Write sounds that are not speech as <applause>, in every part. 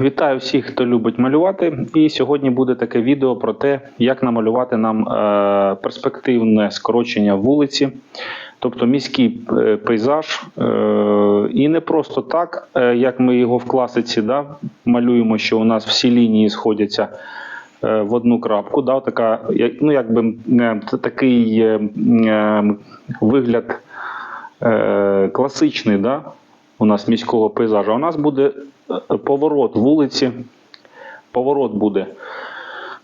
Вітаю всіх, хто любить малювати. І сьогодні буде таке відео про те, як намалювати нам е, перспективне скорочення вулиці, тобто міський е, пейзаж. Е, і не просто так, як ми його в класиці да, малюємо, що у нас всі лінії сходяться в одну крапку. Да, така, ну, якби такий вигляд класичний, да, у нас міського пейзажу. У нас буде е, поворот вулиці. Поворот буде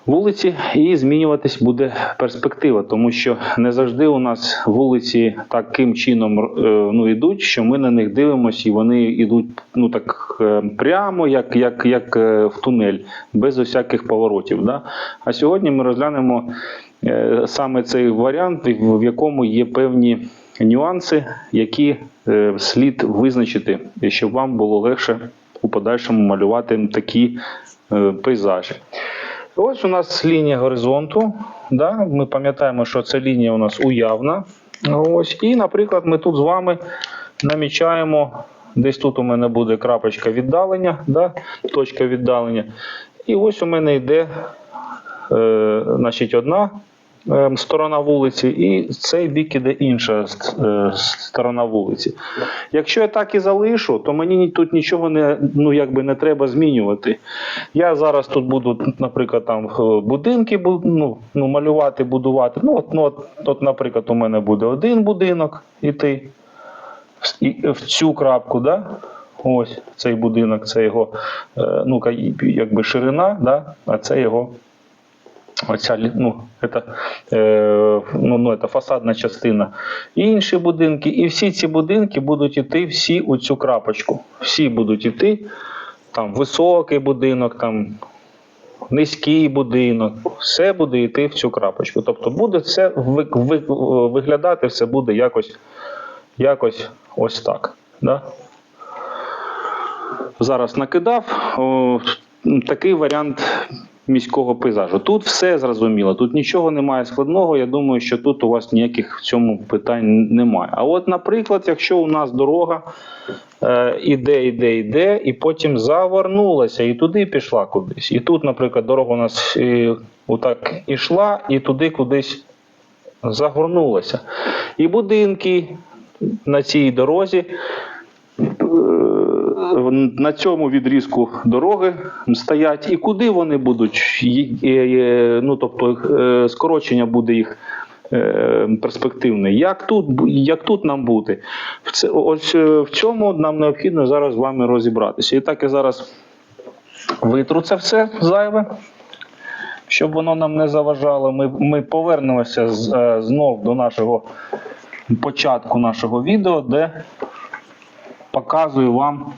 вулиці, і змінюватись буде перспектива, тому що не завжди у нас вулиці таким чином е, ну, йдуть, що ми на них дивимося, і вони йдуть ну, так, е, прямо, як, як, як в тунель, без усяких поворотів. Да? А сьогодні ми розглянемо саме цей варіант, в якому є певні нюанси, які е, слід визначити, щоб вам було легше у подальшому малювати такі е, пейзажі. Ось у нас лінія горизонту. Да? Ми пам'ятаємо, що ця лінія у нас уявна. Ось. І, наприклад, ми тут з вами намічаємо. Десь тут у мене буде крапочка віддалення, да? точка віддалення. І ось у мене йде е, значить, одна сторона вулиці, і цей бік іде інша е, сторона вулиці. Якщо я так і залишу, то мені тут нічого не, ну, якби не треба змінювати. Я зараз тут буду, наприклад, там е, будинки ну, ну, малювати, будувати. Ну, от, ну, от, от, наприклад, у мене буде один будинок іти в цю крапку, да? Ось цей будинок, це його е, ну, якби ширина, да? а це його Оця ну, це, е, ну, ну, це фасадна частина. І інші будинки. І всі ці будинки будуть йти всі у цю крапочку. Всі будуть йти. Там високий будинок, там низький будинок. Все буде йти в цю крапочку. Тобто буде все ви, ви, виглядати, все буде якось, якось ось так. Да? зараз накидав. О, такий варіант міського пейзажу. Тут все зрозуміло, тут нічого немає складного. Я думаю, що тут у вас ніяких в цьому питань немає. А от, наприклад, якщо у нас дорога е, іде, іде, іде, і потім завернулася і туди пішла кудись. І тут, наприклад, дорога у нас е, отак ішла, і туди кудись загорнулася. І будинки на цій дорозі е, на цьому відрізку дороги стоять, і куди вони будуть? Е, Ну, тобто е, скорочення буде їх е, перспективне. Як тут, як тут нам бути? Ось е, в цьому нам необхідно зараз з вами розібратися. І так я зараз витру це все зайве. Щоб воно нам не заважало, ми, ми повернемося з, е, знов до нашого початку нашого відео, де показую вам.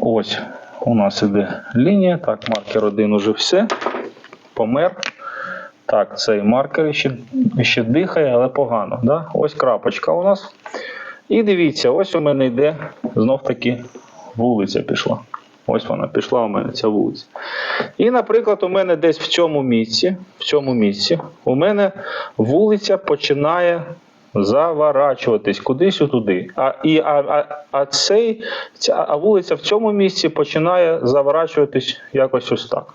Ось у нас іде лінія. Так, маркер один уже все. Помер. Так, цей маркер ще, ще дихає, але погано. Да? Ось крапочка у нас. І дивіться, ось у мене йде знов таки вулиця пішла. Ось вона пішла у мене ця вулиця. І, наприклад, у мене десь в цьому місці, в цьому місці, у мене вулиця починає заворачуватись кудись туди. А, і, а, а, цей, ця, а вулиця в цьому місці починає заворачуватись якось ось так.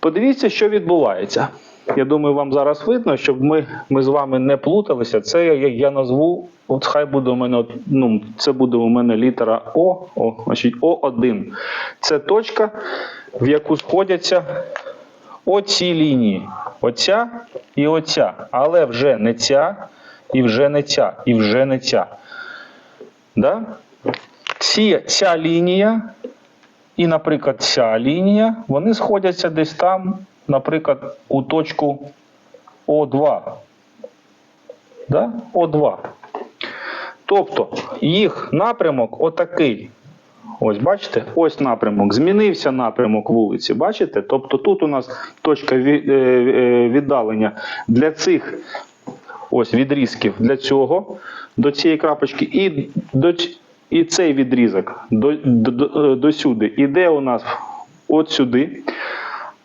Подивіться, що відбувається. Я думаю, вам зараз видно, щоб ми, ми з вами не плуталися. Це я, я назву, от хай буде у мене, ну, це буде у мене літера О, О, значить О1. Це точка, в яку сходяться оці лінії. Оця і оця. Але вже не ця, і вже не ця, і вже не ця. Да? Ці, ця лінія і, наприклад, ця лінія, вони сходяться десь там, наприклад, у точку О2. Да? О2. Тобто їх напрямок отакий. Ось бачите, ось напрямок. Змінився напрямок вулиці. Бачите? Тобто тут у нас точка е, е, віддалення для цих ось відрізків для цього, до цієї крапочки, і до і цей відрізок до, до, е, до сюди іде у нас от сюди.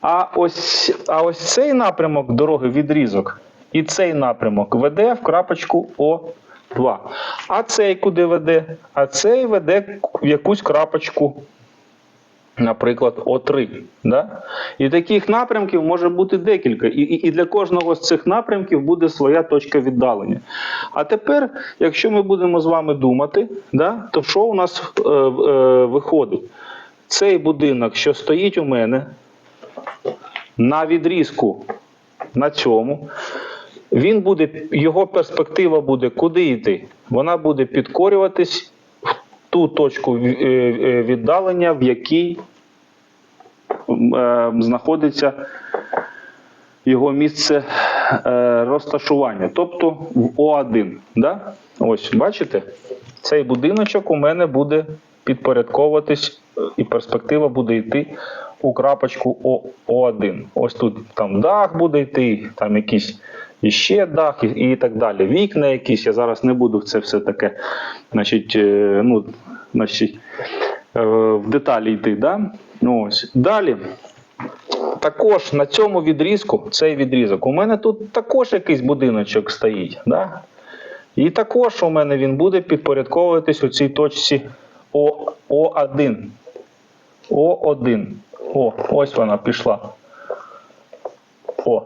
А ось, а ось цей напрямок дороги відрізок і цей напрямок веде в крапочку 2. А цей куди веде? А цей веде в якусь крапочку наприклад, О3. Да? І таких напрямків може бути декілька. І, і, і для кожного з цих напрямків буде своя точка віддалення. А тепер, якщо ми будемо з вами думати, да, то що у нас е, е, виходить? Цей будинок, що стоїть у мене на відрізку на цьому, він буде, його перспектива буде куди йти? Вона буде підкорюватись в ту точку е, е, віддалення, в якій е, знаходиться його місце розташування, тобто в О1. Да? Ось, бачите? Цей будиночок у мене буде підпорядковуватись, і перспектива буде йти у крапочку О, О1. Ось тут там дах буде йти, там якийсь іще дах і, і так далі. Вікна якісь. Я зараз не буду в це все таке, значить, е, ну, значить, е, в деталі йти. Да? Ну, ось. Далі. Також на цьому відрізку, цей відрізок, у мене тут також якийсь будиночок стоїть. Да? І також у мене він буде підпорядковуватись у цій точці О, О1. О1. О, ось вона пішла. О,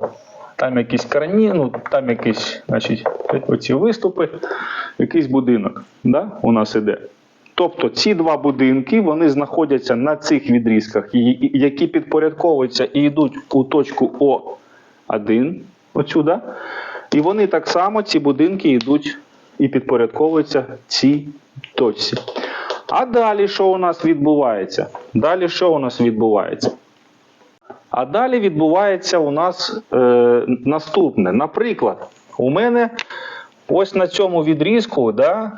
там якісь крані, ну там якісь, значить, оці виступи, якийсь будинок. Да? У нас іде. Тобто ці два будинки вони знаходяться на цих відрізках, які підпорядковуються і йдуть у точку О1, отсюда. І вони так само, ці будинки йдуть і підпорядковуються цій точці. А далі що у нас відбувається? Далі що у нас відбувається? А далі відбувається у нас е, наступне. Наприклад, у мене ось на цьому відрізку, да,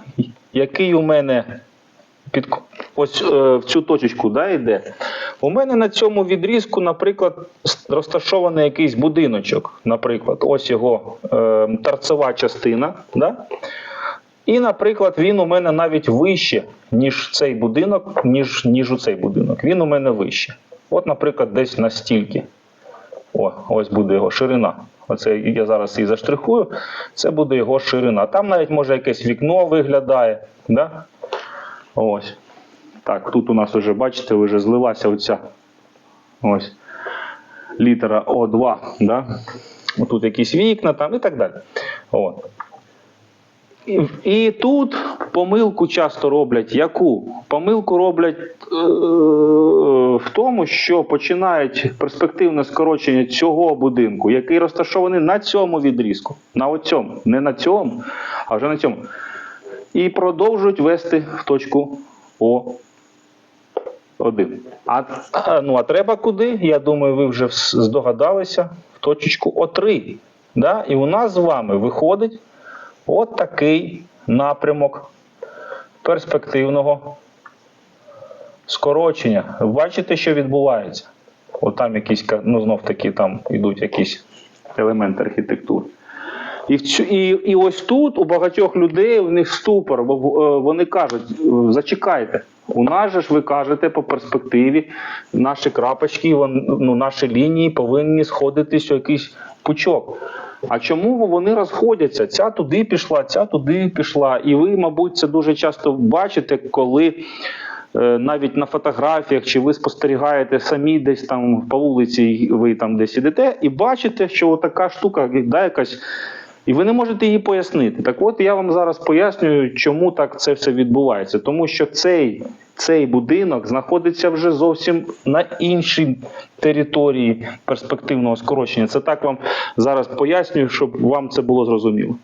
який у мене під ось е, в цю точечку да, йде. У мене на цьому відрізку, наприклад, розташований якийсь будиночок. Наприклад, ось його е, торцева частина. Да? І, наприклад, він у мене навіть вище, ніж цей будинок, ніж, ніж у цей будинок. Він у мене вище. От, наприклад, десь настільки. О, ось буде його ширина. Оце я зараз її заштрихую. Це буде його ширина. Там навіть може якесь вікно виглядає. Да? Ось. Так, тут у нас вже, бачите, вже злилася оця ось літера О2. Да? Тут якісь вікна там і так далі. От. І, і тут помилку часто роблять яку? Помилку роблять е, в тому, що починають перспективне скорочення цього будинку, який розташований на цьому відрізку. На оцьому, не на цьому, а вже на цьому. І продовжують вести в точку О1. А, ну, а треба куди? Я думаю, ви вже здогадалися в точечку О3. Да? І у нас з вами виходить От такий напрямок перспективного скорочення. Бачите, що відбувається? От там якісь, ну знов таки, там йдуть якісь елементи архітектури. І, і, і ось тут у багатьох людей у них ступор, бо е, вони кажуть: е, зачекайте, у нас же ж ви кажете по перспективі, наші крапочки, вон- ну, наші лінії повинні сходитись у якийсь пучок. А чому вони розходяться? Ця туди пішла, ця туди пішла. І ви, мабуть, це дуже часто бачите, коли е, навіть на фотографіях, чи ви спостерігаєте самі десь там по вулиці, ви там десь ідете, і бачите, що така штука, да, якась. І ви не можете її пояснити. Так от я вам зараз пояснюю, чому так це все відбувається. Тому що цей, цей будинок знаходиться вже зовсім на іншій території перспективного скорочення. Це так вам зараз пояснюю, щоб вам це було зрозуміло.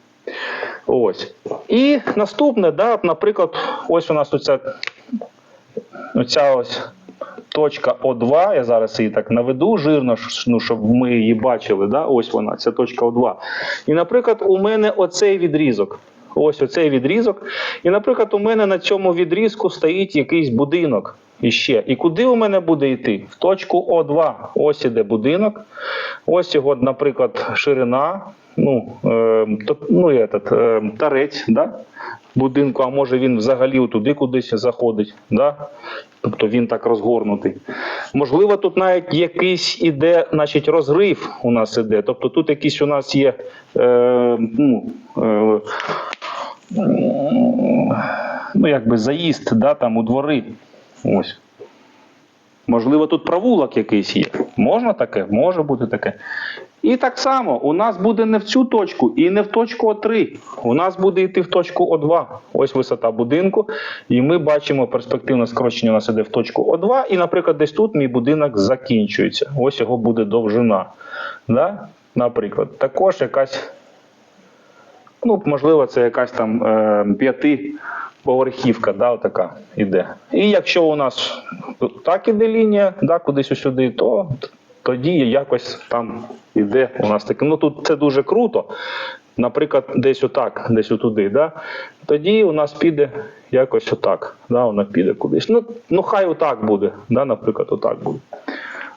Ось. І наступне, да, наприклад, ось у нас оця, оця ось точка О2, я зараз її так наведу жирно, ну, щоб ми її бачили. Да? Ось вона, ця точка О2. І, наприклад, у мене оцей відрізок. Ось оцей відрізок. І, наприклад, у мене на цьому відрізку стоїть якийсь будинок іще. І куди у мене буде йти? В точку О2. Ось іде будинок. Ось його, наприклад, ширина. Ну, е, ну этот, е, тарець да? Будинку, а може він взагалі туди кудись заходить. Да? Тобто він так розгорнутий. Можливо, тут навіть якийсь іде, значить, розрив у нас іде. Тобто тут якийсь у нас є е, ну, е, ну, якби заїзд да, там у двори. Ось. Можливо, тут провулок якийсь є. Можна таке? Може бути таке. І так само у нас буде не в цю точку і не в точку О3. У нас буде йти в точку О2. Ось висота будинку. І ми бачимо перспективне скорочення у нас іде в точку О2. І, наприклад, десь тут мій будинок закінчується. Ось його буде довжина. Да? Наприклад, також якась, ну, можливо, це якась там е, п'ятиповерхівка, да, така іде. І якщо у нас так іде лінія, да, кудись сюди, то тоді якось там іде у нас таке. Ну тут це дуже круто. Наприклад, десь отак, десь отуди, да? тоді у нас піде якось отак. Да? Вона піде кудись. Ну, ну хай отак буде, да? наприклад, отак буде.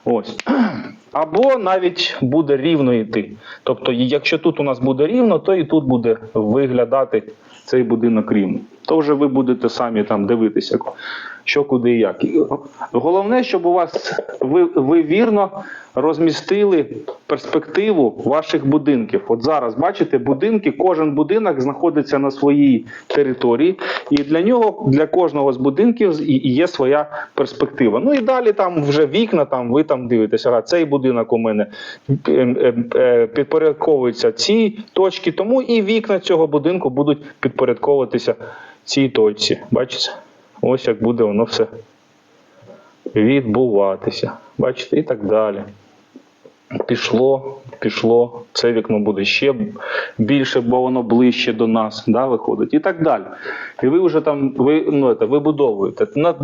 Ось. <clears throat> Або навіть буде рівно йти. Тобто, якщо тут у нас буде рівно, то і тут буде виглядати цей будинок рівно. То вже ви будете самі там дивитися, що куди і як. Головне, щоб у вас ви, ви вірно розмістили перспективу ваших будинків. От зараз бачите, будинки, кожен будинок знаходиться на своїй території, і для нього, для кожного з будинків є своя перспектива. Ну і далі там вже вікна, там ви там дивитеся, ага, цей будинок у мене е, е, е, підпорядковується цій точці, тому і вікна цього будинку будуть підпорядковуватися цій точці. Бачите? Ось як буде воно все відбуватися. Бачите, і так далі. Пішло, пішло, це вікно буде ще більше, бо воно ближче до нас, да, виходить, і так далі. І ви вже там ви, ну, це, вибудовуєте. На,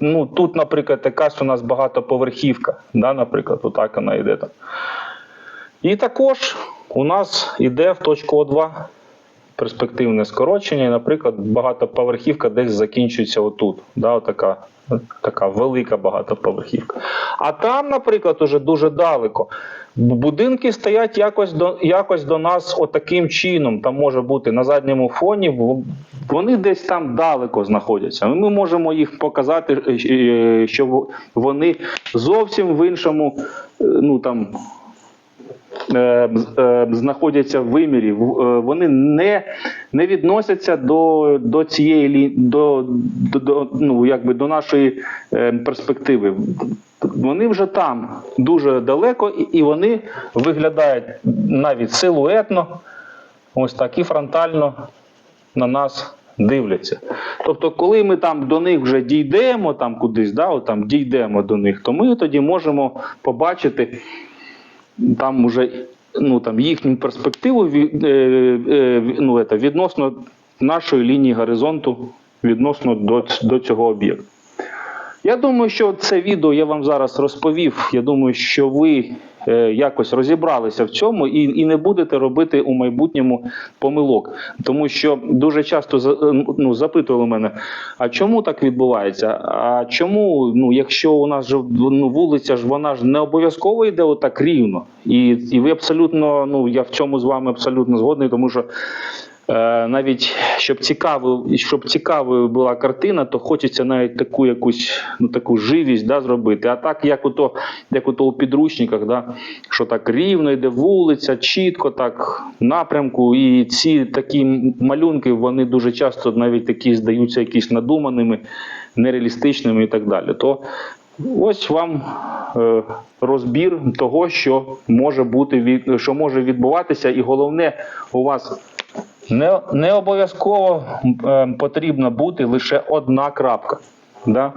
ну, тут, наприклад, якась у нас багатоповерхівка, да, наприклад, отак вона йде там. І також у нас йде в точку О2 перспективне скорочення, і, наприклад, багатоповерхівка десь закінчується отут. Да, отака, така велика багатоповерхівка. А там, наприклад, уже дуже далеко. Будинки стоять якось до, якось до нас отаким чином. Там може бути на задньому фоні. Вони десь там далеко знаходяться. Ми можемо їх показати, е, е, що вони зовсім в іншому, е, ну там знаходяться в вимірі, е, вони не, не відносяться до, до цієї до, до, до, ну, якби до нашої е, перспективи. Вони вже там дуже далеко, і, вони виглядають навіть силуетно, ось так і фронтально на нас дивляться. Тобто, коли ми там до них вже дійдемо, там кудись, да, там дійдемо до них, то ми тоді можемо побачити там уже ну, там, їхню перспективу е, е, ну, это, відносно нашої лінії горизонту, відносно до, до цього об'єкту. Я думаю, що це відео я вам зараз розповів. Я думаю, що ви якось розібралися в цьому і, і не будете робити у майбутньому помилок. Тому що дуже часто е, ну, запитували мене, а чому так відбувається? А чому, ну, якщо у нас же ну, вулиця ж вона ж не обов'язково йде отак рівно. І, і ви абсолютно, ну я в цьому з вами абсолютно згодний, тому що Е, навіть щоб цікаво, щоб цікавою була картина, то хочеться навіть таку якусь ну таку живість да, зробити. А так, як ото, як ото у підручниках, да, що так рівно йде вулиця, чітко так напрямку, і ці такі малюнки вони дуже часто навіть такі здаються якісь надуманими, нереалістичними і так далі. То Ось вам е, розбір того, що може бути що може відбуватися, і головне, у вас не, не обов'язково е, потрібно бути лише одна крапка. Да?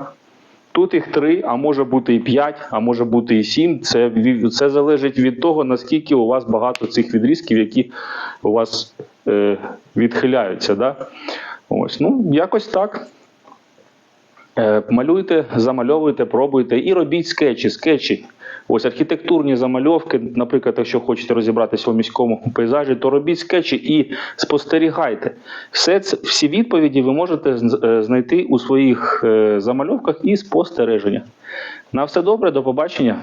Тут їх три, а може бути і п'ять, а може бути і сім. Це, це залежить від того, наскільки у вас багато цих відрізків, які у вас е, відхиляються. Да? Ось, ну, якось так. Е, Малюйте, замальовуйте, пробуйте і робіть скетчі. Скетчі. Ось архітектурні замальовки, наприклад, якщо хочете розібратися у міському пейзажі, то робіть скетчі і спостерігайте. Все це, всі відповіді ви можете е, знайти у своїх е, замальовках і спостереженнях. На все добре, до побачення.